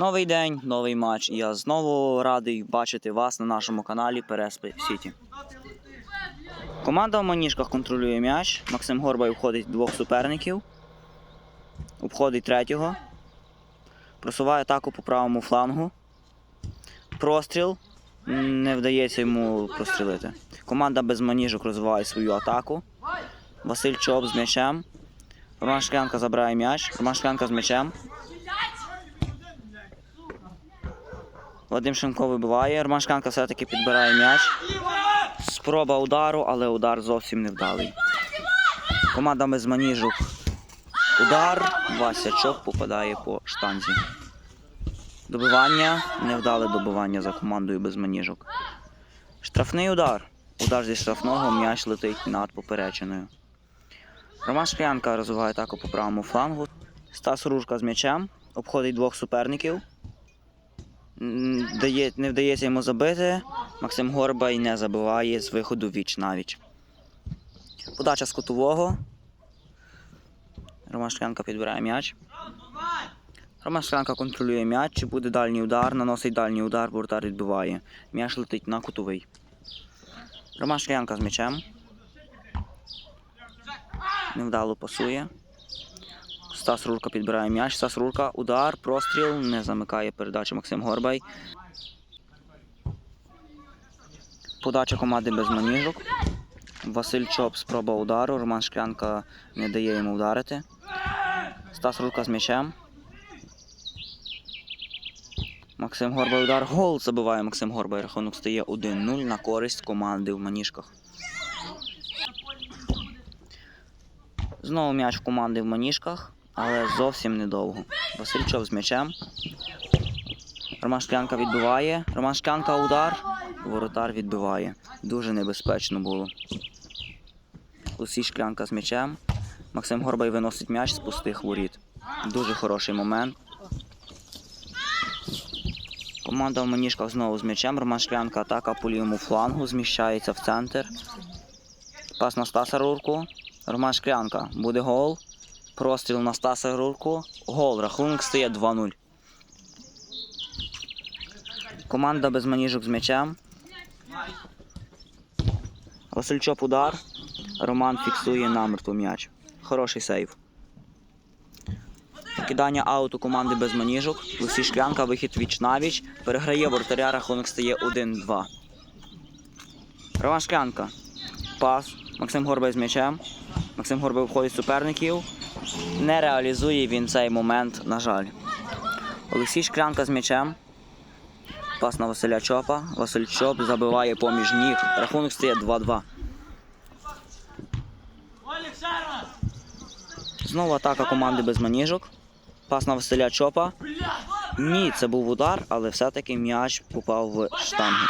Новий день, новий матч. Я знову радий бачити вас на нашому каналі Переспи Сіті. Команда в маніжках контролює м'яч. Максим Горбай обходить двох суперників. Обходить третього. Просуває атаку по правому флангу. Простріл. Не вдається йому прострілити. Команда без маніжок розвиває свою атаку. Василь Чоп з м'ячем. Роман Шклянка забирає м'яч. Роман Шклянка з м'ячем. Вадим Шенко вибиває. Роман Шклянка все-таки підбирає м'яч. Спроба удару, але удар зовсім невдалий. Команда без маніжок. Удар. Вася Чоп попадає по штанзі. Добивання. Невдале добивання за командою без маніжок. Штрафний удар. Удар зі штрафного м'яч летить над поперечиною. Роман Шклянка розвиває атаку по правому флангу. Стас Ружка з м'ячем. Обходить двох суперників. Не вдається йому забити. Максим Горбай не забиває з виходу віч навіч. Подача з кутового. Роман Шклянка підбирає м'яч. Роман Шклянка контролює м'яч. Чи буде дальній удар? Наносить дальній удар, воротар відбиває. М'яч летить на кутовий. Роман Шклянка з м'ячем. Невдало пасує. Стас Рурка підбирає м'яч. Стас Рурка, удар, простріл, не замикає передачу Максим Горбай. Подача команди без маніжок. Василь Чоп спроба удару. Роман Шклянка не дає йому вдарити. Стас Рурка з м'ячем. Максим Горбай удар. Гол забиває Максим Горбай. Рахунок стає 1-0 на користь команди в маніжках. Знову м'яч команди в маніжках, але зовсім недовго. Васильчов з м'ячем. Роман Шклянка відбиває. Роман Шклянка удар. Воротар відбиває. Дуже небезпечно було. Усі Шклянка з м'ячем. Максим Горбай виносить м'яч з пустих воріт. Дуже хороший момент. Команда в маніжках знову з м'ячем. Роман Шклянка атака по лівому флангу. Зміщається в центр. Пас на Стаса Рурку. Роман Шклянка. Буде гол. Простріл на Стаса Рурку. Гол. Рахунок стає 2-0. Команда без маніжок з м'ячем. Васильчоп удар. Роман фіксує намертво м'яч. Хороший сейв. Кидання ауту команди без маніжок. Олексій Шклянка, вихід віч навіч. Переграє воротаря, рахунок стає 1-2. Роман Шклянка. Пас. Максим Горбай з м'ячем. Максим Горбай обходить суперників. Не реалізує він цей момент, на жаль. Олексій Шклянка з м'ячем. Пас на Василя Чопа. Василь Чоп забиває поміж ніг. Рахунок стає 2-2. Знову атака команди без маніжок. Пас на Василя Чопа. Ні, це був удар, але все-таки м'яч попав в штангу.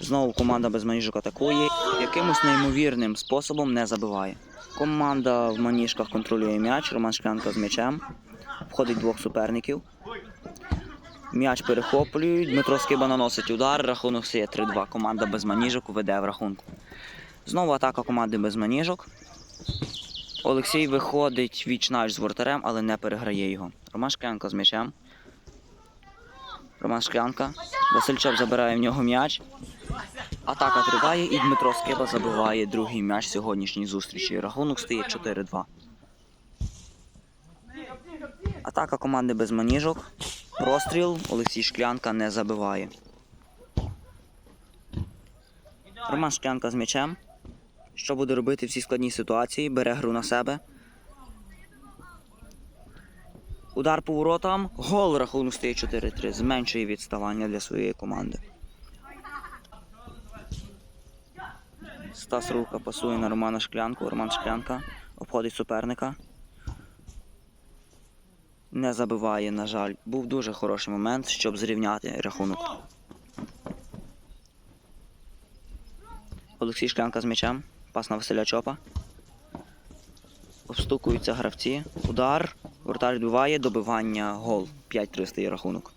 Знову команда без маніжок атакує. Якимось неймовірним способом не забиває. Команда в маніжках контролює м'яч. Роман Шклянка з м'ячем. Входить двох суперників. М'яч перехоплюють. Дмитро Скиба наносить удар. Рахунок стає 3-2. Команда без маніжок веде в рахунку. Знову атака команди без маніжок. Олексій виходить віч навіть з воротарем, але не переграє його. Роман Шклянка з м'ячем. Роман Шклянка. Васильчов забирає в нього м'яч. Атака триває і Дмитро Скиба забиває другий м'яч сьогоднішній зустрічі. Рахунок стає 4-2. Атака команди без маніжок. Простріл. Олексій Шклянка не забиває. Роман Шклянка з м'ячем. Що буде робити в цій складній ситуації? Бере гру на себе. Удар по воротам. Гол рахунок стає 4-3. Зменшує відставання для своєї команди. Стас Рука пасує на Романа Шклянку. Роман Шклянка обходить суперника. Не забиває, на жаль. Був дуже хороший момент, щоб зрівняти рахунок. Олексій Шклянка з м'ячем. Пас на Василя Чопа. Обстукуються гравці. Удар. Вратар відбиває, добивання, гол. 5-3 стає рахунок.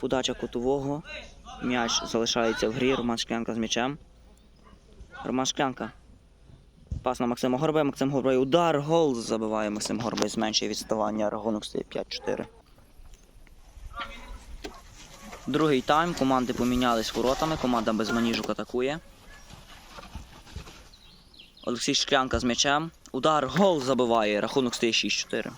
Подача кутового. М'яч залишається в грі. Роман Шклянка з м'ячем. Роман Шклянка. Пас на Максима Горбай. Максим Горбай удар. Гол забиває Максим Горбай. Зменшує відставання. Рахунок стає 5-4. Другий тайм. Команди помінялись воротами. Команда без маніжок атакує. Олексій Шклянка з м'ячем. Удар, гол забиває. Рахунок стає 6-4.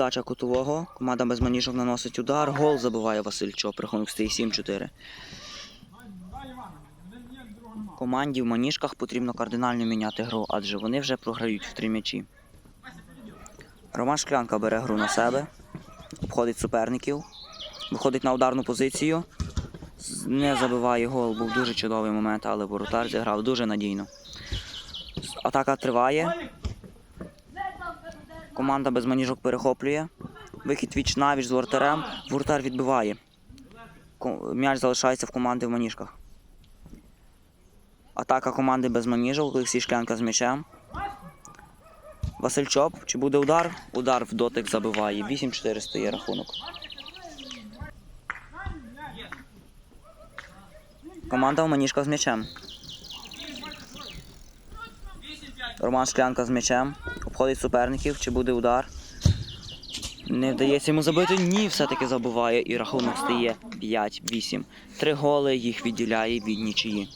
Подача кутового. Команда без маніжок наносить удар. Гол забиває Василь Чоп. Рахунок стає 7-4. Команді в маніжках потрібно кардинально міняти гру, адже вони вже програють в три м'ячі. Роман Шклянка бере гру на себе, обходить суперників, виходить на ударну позицію. Не забиває гол, був дуже чудовий момент, але воротар зіграв дуже надійно. Атака триває. Команда без маніжок перехоплює. Вихід віч навіч з воротарем. Воротар відбиває. М'яч залишається в команди в маніжках. Атака команди без маніжок. Олексій Шклянка з м'ячем. Василь Чоп. Чи буде удар? Удар в дотик забиває. 8-4 стає рахунок. Команда в маніжках з м'ячем. Роман Шклянка з м'ячем. Обходить суперників. Чи буде удар? Не вдається йому забити. Ні, все-таки забиває. І рахунок стає 5-8. Три голи їх відділяє від нічиї.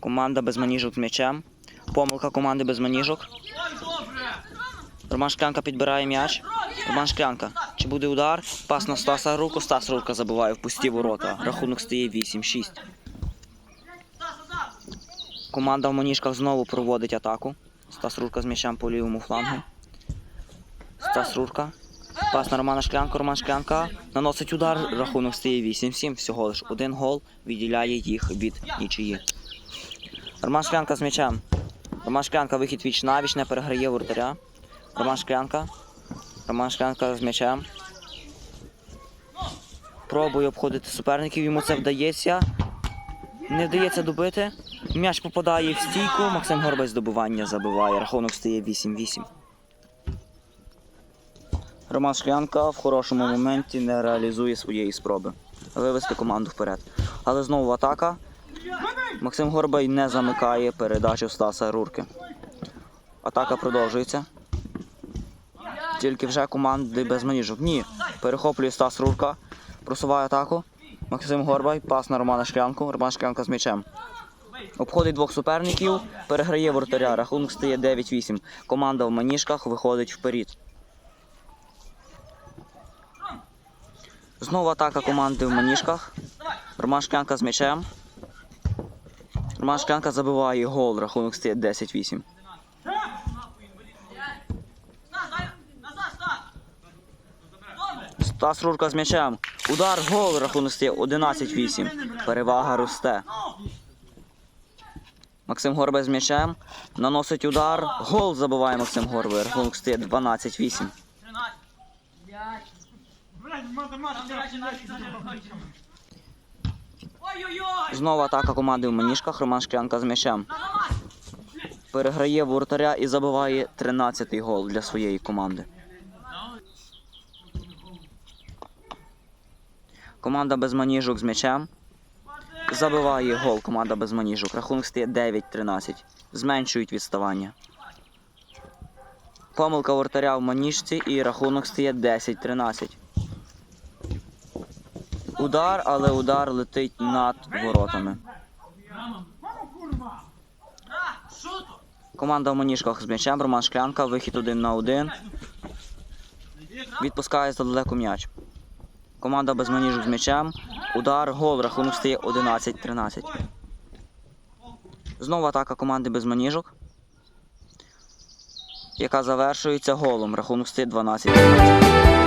Команда без маніжок м'ячем. Помилка команди без маніжок. Роман Шклянка підбирає м'яч. Роман Шклянка. Чи буде удар? Пас на Стаса Руку. Стас Рука забиває в пусті ворота. Рахунок стає 8-6. Команда в маніжках знову проводить атаку. Стас Рурка з м'ячем по лівому флангу. Стас Рурка. Пас на Романа Шклянку. Роман Шклянка наносить удар. Рахунок стає 8-7. Всього лиш один гол відділяє їх від нічиї. Роман Шклянка з м'ячем. Роман Шклянка вихід віч навіч, не переграє воротаря. Роман Шклянка. Роман Шклянка з м'ячем. Пробує обходити суперників, йому це вдається. Не вдається добити. М'яч попадає в стійку. Максим Горбай з добування забиває. Рахунок стає 8-8. Роман Шклянка в хорошому моменті не реалізує своєї спроби вивести команду вперед. Але знову атака. Максим Горбай не замикає передачу Стаса Рурки. Атака продовжується. Тільки вже команди без маніжок. Ні. Перехоплює Стас Рурка. Просуває атаку. Максим Горбай. Пас на Романа Шклянку. Роман Шклянка з м'ячем. Обходить двох суперників. Переграє воротаря. Рахунок стає 9-8. Команда в маніжках виходить вперед. Знову атака команди в маніжках. Роман Шклянка з м'ячем. Роман Шклянка забиває гол, рахунок стає 10-8. Стас Рурка з м'ячем. Удар, гол, рахунок стає 11-8. Перевага росте. Максим Горбай з м'ячем. Наносить удар. Гол забиває Максим Горбай. Рахунок стає 12-8. Знову атака команди в маніжках. Роман Шклянка з м'ячем. Переграє воротаря і забиває 13-й гол для своєї команди. Команда без маніжок з м'ячем. Забиває гол команда без маніжок. Рахунок стає 9-13. Зменшують відставання. Помилка воротаря в маніжці і рахунок стає 10-13. Удар, але удар летить над воротами. Команда в маніжках з м'ячем. Роман Шклянка. Вихід один на один. Відпускає задалеко м'яч. Команда без маніжок з м'ячем. Удар, гол, рахунок стає 11-13. Знову атака команди без маніжок. Яка завершується голом. Рахунок стає 12-13.